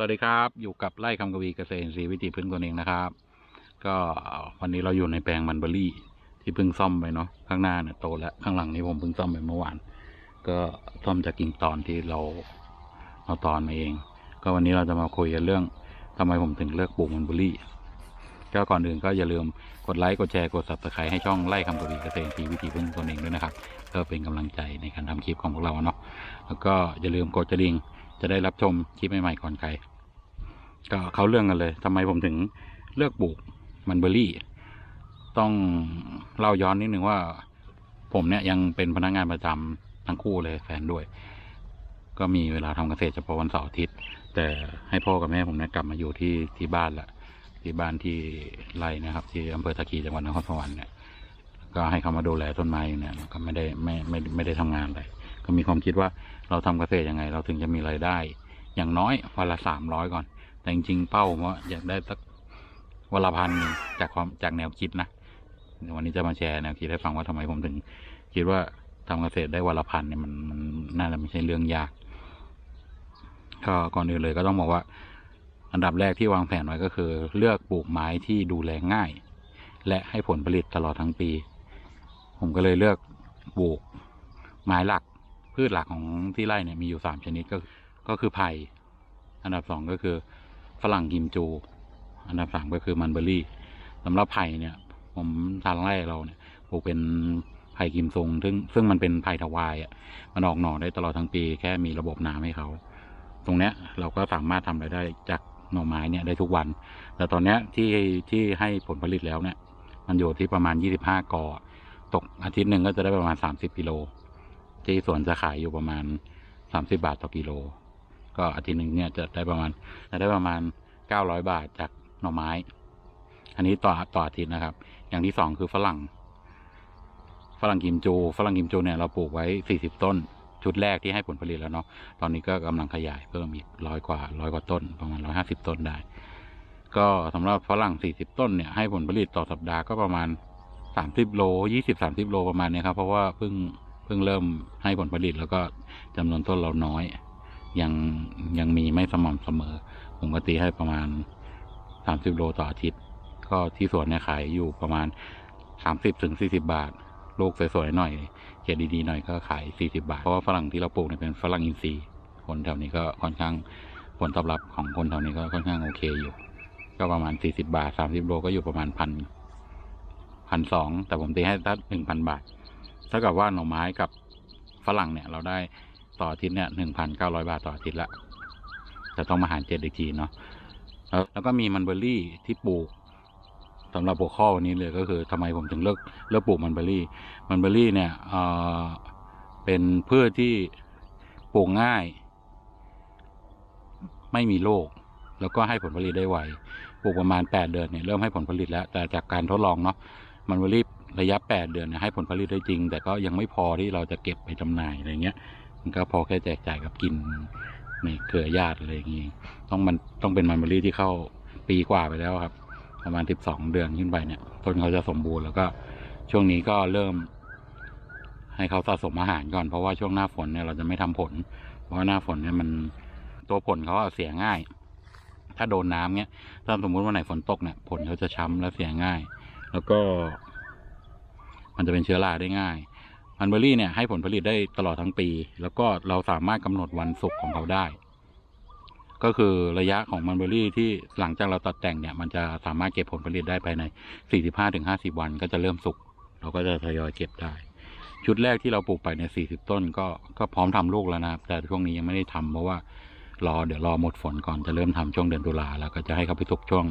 วัสดีครับ อยู่กับไร่คำกวีเกษตรอินทรีย์วิถีพึ่งตัวเองนะครับ ก็วันนี้เราอยู่ในแปลงมันเบอรี่ที่เพิ่งซ่อมไปเนาะข้างหน้าเนี่ยโตแล้วข้างหลังนี้ผมเพิ่งซ่อมไปเมื่อวาน ก็ซ่อมจากกิ่งตอนที่เราเราตอนมาเอง ก็วันนี้เราจะมาคุยกันเรื่องทำไมผมถึงเลือกปลูกมันเบอรี่ก็ก่อนอื่นก็อย่าลืมกดไลค์กดแชร์กด subscribe ให้ช่องไร่คำกวีเกษตรอินทรีย์วิถีพึ่งตัวเองด้วยนะครับเพื่อเป็นกำลังใจในการทำคลิปของพวกเราเนาะแล้วก็อย่าลืมกดกระดิ่ง จะได้รับชมคลิปใหม่ๆก่อนใครก็เขาเรื่องกันเลยทำไมผมถึงเลือกปลูกมันเบอร์รี่ ต้องเล่าย้อนนิดนึงว่า ผมเนี่ยยังเป็นพนักงานประจำทั้งคู่เลยแฟนด้วย ก็มีเวลาทำเกษตรเฉพาะวันเสาร์อาทิตย์ แต่ให้พ่อกับแม่ผมเนี่ยกลับมาอยู่ที่ที่บ้านละที่บ้านที่ไร่นะครับ ที่อำเภอตะกีจังหวัดนครสวรรค์เนี่ยก็ให้เขามาดูแลต้นไม้เนี่ยก็ไม่ได้ไม่ไม่ไม่ได้ทำงานอะไร ก็มีความคิดว่าเราทำเกษตรยังไง เราถึงจะมีรายได้ อย่างน้อยวันละสามร้อยก่อน แต่จริงๆเป้าว่าอยากได้สักวันละพันจากความจากแนวคิดนะวันนี้จะมาแชร์แนวคิดให้ฟังว่าทำไมผมถึง คิดว่าทำเกษตรได้วันละพันเนี่ยมันมันน่าจะไม่ใช่เรื่องยากก็ก่อนอื่นเลยก็ต้องบอกว่า อันดับแรกที่วางแผนไว้ก็คือ เลือกปลูกไม้ที่ดูแลง่าย และให้ผลผลิตตลอดทั้งปี ผมก็เลยเลือกปลูกไม้หลัก พืชหลักของที่ไร่เนี่ยมีอยู่สามชนิดก็ก็คือไผ่อันดับสองก็คือฝรั่งกิมจู อันดับสามก็คือมันเบอร์รี่สำหรับไผ่เนี่ย ผมทางไร่เราเนี่ยปลูกเป็นไผ่กิมซงซึ่งซึ่งมันเป็นไผ่ทวายอะมันออกหน่อได้ตลอดทั้งปี แค่มีระบบน้ำให้เขา ตรงเนี้ยเราก็สามารถทำรายได้จากหน่อไม้เนี่ยได้ทุกวัน แต่ตอนเนี้ยที่ที่ให้ผลผลิตแล้วเนี่ย มันอยู่ที่ประมาณยี่สิบห้ากอตกอาทิตย์หนึ่งก็จะได้ประมาณสามสิบกิโล ที่สวนจะขายอยู่ประมาณสามสิบาทต่อกิโล ก็อาทิตย์หนึ่งเนี่ยจะได้ประมาณจะได้ประมาณเก้าร้อยบาทจากหน่อไม้ อันนี้ต่อต่ออาทิตย์นะครับ อย่างที่สองคือฝรั่ง ฝรั่งกิมจู ฝรั่งกิมจูเนี่ยเราปลูกไว้สี่สิบต้น ชุดแรกที่ให้ผลผลิตแล้วเนาะ ตอนนี้ก็กำลังขยายเพิ่มอีกร้อยกว่าร้อยกว่าต้น ประมาณร้อยห้าสิบต้นได้ ก็สำหรับฝรั่งสี่สิบต้นเนี่ยให้ผลผลิตต่อสัปดาห์ก็ประมาณสามสิบโลยี่สิบสามสิบโลประมาณเนี้ยครับ เพราะว่าเพิ่ง พิ่งเริ่มให้ผลผลิตแล้วก็จำนวนต้นเราน้อย ยังยังมีไม่สม่ำเสมอ ผมก็ตีให้ประมาณสามสิบโลต่ออาทิตย์ ก็ที่สวนเนี่ยขายอยู่ประมาณสามสิบถึงสี่สิบาท ลูกสวยๆหน่อยเกรดดีๆหน่อยก็ขายสี่สิบาท เพราะว่าฝรั่งที่เราปลูกเนี่ยเป็นฝรั่งอินทรีย์ คนแถวนี้ก็ค่อนข้างผลตอบรับของคนแถวนี้ก็ค่อนข้างโอเคอยู่ ก็ประมาณสี่สิบาทสามสิบโลก็อยู่ประมาณพันพันสองแต่ผมตีให้ตั้งหนึ่งพันบาท เท่ากับว่าหน่อไม้กับฝรั่งเนี่ยเราได้ต่ออาทิตย์เนี่ยหนึ่งพันเก้าร้อยบาทต่ออาทิตย์ละจะต้องมาหารเจ็ดอีกทีเนาะแล้วแล้วก็มีมันเบอร์รี่ที่ปลูกสำหรับหัวข้อวันนี้เลยก็คือทำไมผมถึงเลือกเลือกปลูกมันเบอร์รี่ มันเบอร์รี่เนี่ยเออเป็นพืชที่ปลูกง่าย ไม่มีโรคแล้วก็ให้ผลผลิตได้ไวปลูกประมาณแปดเดือนเนี่ยเริ่มให้ผลผลิตแล้ว แต่จากการทดลองเนาะมันเบอร์รี่ ระยะแปดเดือนให้ผลผลิตได้จริง แต่ก็ยังไม่พอที่เราจะเก็บไปจำหน่ายอะไรเงี้ย มันก็พอแค่แจกจ่ายกับกินในเครือญาติอะไรอย่างงี้ต้องมันต้องเป็นมันเบอรี่ที่เข้าปีกว่าไปแล้วครับ ประมาณสิบสองเดือนขึ้นไปเนี่ยต้นเขาจะสมบูรณ์แล้วก็ช่วงนี้ก็เริ่ม ให้เขาสะสมอาหารก่อนเพราะว่าช่วงหน้าฝนเนี่ยเราจะไม่ทำผล เพราะว่าหน้าฝนเนี่ยมันตัวผลเขาอะเสียง่าย ถ้าโดนน้ำเนี่ยถ้าสมมุติว่าไหนฝนตกเนี่ยผลเขาจะช้ำและเสียง่าย แล้วก็ มันจะเป็นเชื้อราได้ง่ายมันเบอรี่เนี่ยให้ผลผลิตได้ตลอดทั้งปี แล้วก็เราสามารถกำหนดวันสุกของเขาได้ ก็คือระยะของมันเบอรี่ที่หลังจากเราตัดแต่งเนี่ย มันจะสามารถเก็บผลผลิตได้ภายใน 45-50 วันก็จะเริ่มสุกเราก็จะทยอยเก็บได้ ชุดแรกที่เราปลูกไปในย40 ต้นก็ก็พร้อมทำลูกแล้วนะครับ แต่ช่วงนี้ยังไม่ได้ทำเพราะว่ารอเดี๋ยวรอหมดฝนก่อนจะเริ่มทำช่วงเดือนตุลาแล้วก็จะให้เขาไปสุกช่วง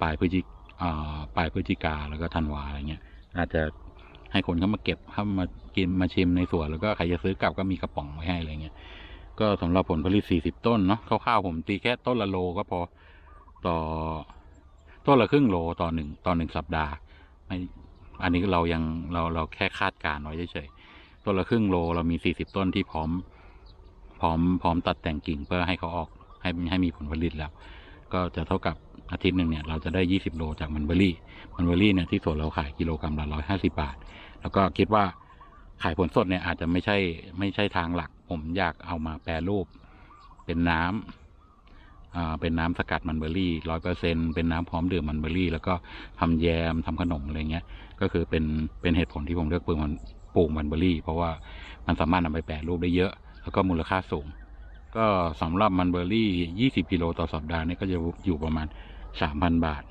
ปลายพฤศจิอ่าปลายพฤศจิกาแล้วก็ธันวาอะไรเงี้ยอาจจะ ให้คนเขามาเก็บเข้ามากินมาชิมในสวนแล้วก็ใครจะซื้อกลับก็มีกระป๋องไว้ให้อะไรเงี้ยก็สำหรับผลผลิต 40 ต้นเนาะคร่าวๆผมตีแค่ต้นละโลก็พอต่อต้นละครึ่งโลต่อหนึ่งต่อหนึ่งสัปดาห์ไม่อันนี้เรายังเราเราแค่คาดการณ์ไว้เฉยๆต้นละครึ่งโลเรามี 40 ต้นที่พร้อม พร้อมพร้อมตัดแต่งกิ่งเพื่อให้เขาออกให้ให้มีผลผลิตแล้ว ก็จะเท่ากับ อาทิตย์หนึ่งเนี่ยเราจะได้ 20 โลจากมันเบอรี่ มันเบอรี่เนี่ยที่สวนเราขายกิโลกรัมละ150 บาท แล้วก็คิดว่าขายผลสดเนี่ยอาจจะไม่ใช่ไม่ใช่ทางหลัก ผมอยากเอามาแปรรูป เป็นน้อ่าเป็นน้ำสกัดมันเบอร์รี่ร้อยเปอร์เซ็นเป็นน้ำพร้อมดื่มมันเบอร์รี่ แล้วก็ทำแยมทำขนมอะไรเงี้ย ก็คือเป็นเป็นเหตุผลที่ผมเลือกปลูกมันปลูกมันเบอร์รี่ เพราะว่ามันสามารถนำไปแปรรูปได้เยอะ แล้วก็มูลค่าสูง ก็สำหรับมันเบอร์รี่ 20 กิโลต่อสัปดาห์เนี่ยก็จะอยู่ประมาณ 3,000บาท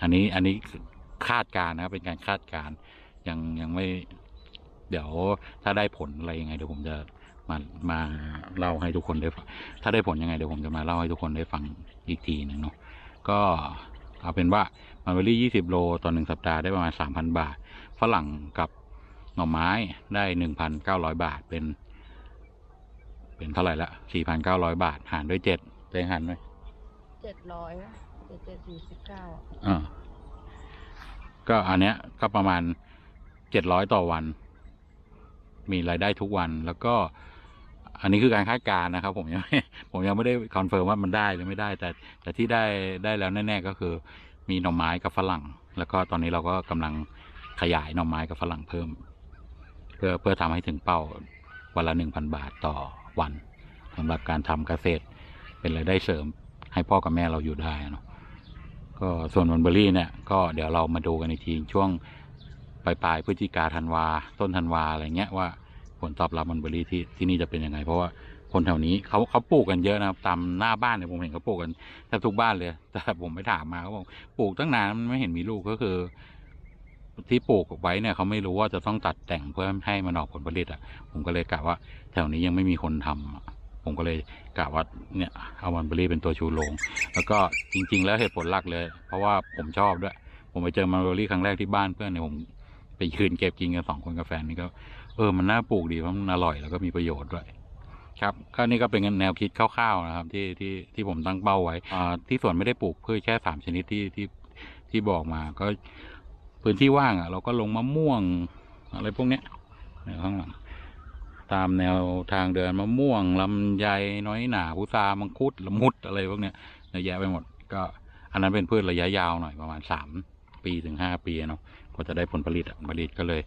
อันนี้อันนี้คาดการนะครับ เป็นการคาดการยังยังไม่ เดี๋ยวถ้าได้ผลอะไรยังไงเดี๋ยวผมจะมามาเล่าให้ทุกคนได้ฟังถ้าได้ผลยังไงเดี๋ยวผมจะมาเล่าให้ทุกคนได้ฟังอีกทีหนึ่งเนาะก็เอาเป็นว่ามันเบอรี่20โลต่อหนึ่งสัปดาห์ได้ประมาณ3,000บาท ฝรั่งกับหน่อไม้ได้1,900บาทเป็น เป็นเท่าไหร่ละ4,900บาท หารด้วยเจ็ดเต็งหันไหม เจ็ดร้อยเจ็ดเจ็ดสี่สิบเก้าอ่าก็อันเนี้ยก็ประมาณเจ็ดร้อยต่อวัน มีรายได้ทุกวันแล้วก็ อันนี้คือการคาดการณ์นะครับ ผมยังไม่ผมยังไม่ได้คอนเฟิร์มว่ามันได้หรือไม่ได้ แต่แต่ที่ได้ได้แล้วแน่ ๆ ก็คือ มีหน่อไม้กับฝรั่ง แล้วก็ตอนนี้เราก็กำลังขยายหน่อไม้กับฝรั่งเพิ่ม เพื่อเพื่อทำให้ถึงเป้าวันละหนึ่งพันบาทต่อวันสำหรับการทำเกษตรเป็นรายได้เสริม ให้พ่อกับแม่เราอยู่ได้เนาะก็ส่วนมันเบอร์รี่เนี่ย ก็เดี๋ยวเรามาดูกันอีกทีช่วงปลายปลายพฤศจิกาธันวาต้นธันวาอะไรเงี้ยว่าผลตอบรับมันเบอร์รี่ที่ที่นี่จะเป็นยังไง เพราะว่าคนแถวนี้เขาเขาปลูกกันเยอะนะครับตามหน้าบ้านเนี่ยผมเห็นเขาปลูกกันแทบทุกบ้านเลย แต่ผมไปถามมาเขาบอกปลูกตั้งนานมันไม่เห็นมีลูกก็คือ ที่ปลูกไว้เนี่ยเขาไม่รู้ว่าจะต้องตัดแต่งเพื่อให้มันออกผลผลิตอะ ผมก็เลยกะว่า แถวนี้ยังไม่มีคนทำอะ ผมก็เลยกะว่าเนี่ยเอามันเบอรี่เป็นตัวชูโรงแล้วก็จริง ๆ แล้วเหตุผลหลักเลย เพราะว่าผมชอบด้วย ผมไปเจอมันเบอรี่ครั้งแรกที่บ้านเพื่อนเนี่ยผมไปยืนเก็บกินกันสองคนกับแฟนนี่ก็เออมันน่าปลูกดีเพราะมันอร่อยแล้วก็มีประโยชน์ด้วยครับก็นี่ก็เป็นแนวคิดคร่าวๆนะครับที่ที่ที่ผมตั้งเป้าไว้ที่สวนไม่ได้ปลูกพืชแค่สามชนิดที่ที่ที่บอกมาก็พื้นที่ว่างอะ เราก็ลงมะม่วงอะไรพวกเนี้ยเนี่ยข้างหลัง ตามแนวทางเดินมะม่วงลำไยน้อยหนาพุทรามังคุดละมุดอะไรพวกเนี้ยเยอะแยะไปหมด ก็อันนั้นเป็นพืชระยะยาวหน่อยประมาณสามปีถึงห้าปีเนาะกว่าจะได้ผลผลิตอะผลิตก็เลย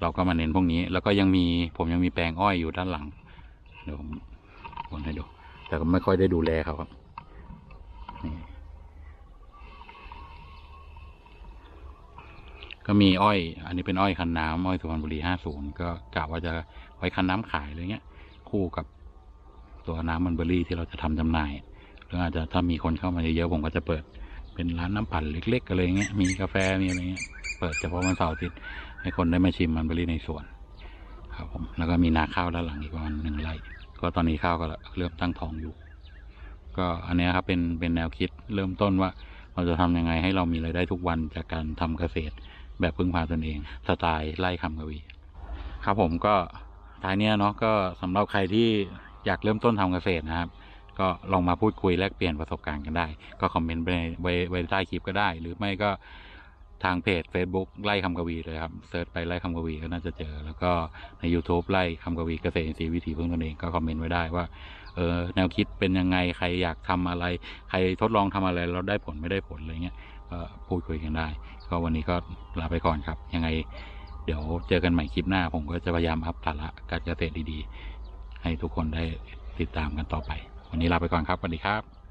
เราก็มาเน้นพวกนี้ แล้วก็ยังมีผมยังมีแปลงอ้อยอยู่ด้านหลังเดี๋ยวผมวนให้ดู แต่ก็ไม่ค่อยได้ดูแลเขาครับนี่ก็มีอ้อย อันนี้เป็นอ้อยคันน้ำอ้อยสุพรรณบุรีห้าศูนย์ก็กะว่าจะ ว้คันน้ำขายอะไรเงี้ย คู่กับตัวน้ำมันเบอร์รี่ที่เราจะทำจำหน่ายหรืออาจจะถ้ามีคนเข้ามาเยอะๆผมก็จะเปิดเป็นร้านน้ำปั่นเล็กๆอะไรเงี้ยมีกาแฟมีอะไรเงี้ยเปิดเฉพาะวันเสาร์อาทิตย์ให้คนได้มาชิมมันเบอร์รี่ในสวนครับผมแล้วก็มีนาข้าวด้านหลังอีกประมาณหนึ่งไร่ก็ตอนนี้ข้าวก็เริ่มตั้งท้องอยู่ ก็อันนี้ครับเป็นเป็นแนวคิดเริ่มต้นว่าเราจะทำยังไงให้เรามีรายได้ทุกวันจากการทำเกษตรแบบพึ่งพาตนเอง สไตล์ไล่คำกวี ครับผมก็ ท้ายเนี้ยเนาะก็สำหรับใครที่อยากเริ่มต้นทำเกษตรนะครับ ก็ลองมาพูดคุยแลกเปลี่ยนประสบการณ์กันได้ ก็คอมเมนต์ไปในไว้ไว้ใต้คลิปก็ได้ หรือไม่ก็ทางเพจ Facebook ไล่คำกวีเลยครับเซิร์ชไปไล่คำกวีก็น่าจะเจอ แล้วก็ใน YouTube ไล่คำกวีเกษตรอินทรีย์วิถีพึ่งตนเองก็คอมเมนต์ไว้ได้ว่าเออแนวคิดเป็นยังไงใครอยากทำอะไร ใครทดลองทำอะไรแล้วได้ผลไม่ได้ผลอะไรเงี้ยก็พูดคุยกันได้ ก็วันนี้ก็ลาไปก่อนครับ ยังไง เดี๋ยวเจอกันใหม่คลิปหน้า ผมก็จะพยายามอัพสาระการเกษตรดีๆ ให้ทุกคนได้ติดตามกันต่อไป วันนี้ลาไปก่อนครับสวัสดีครับ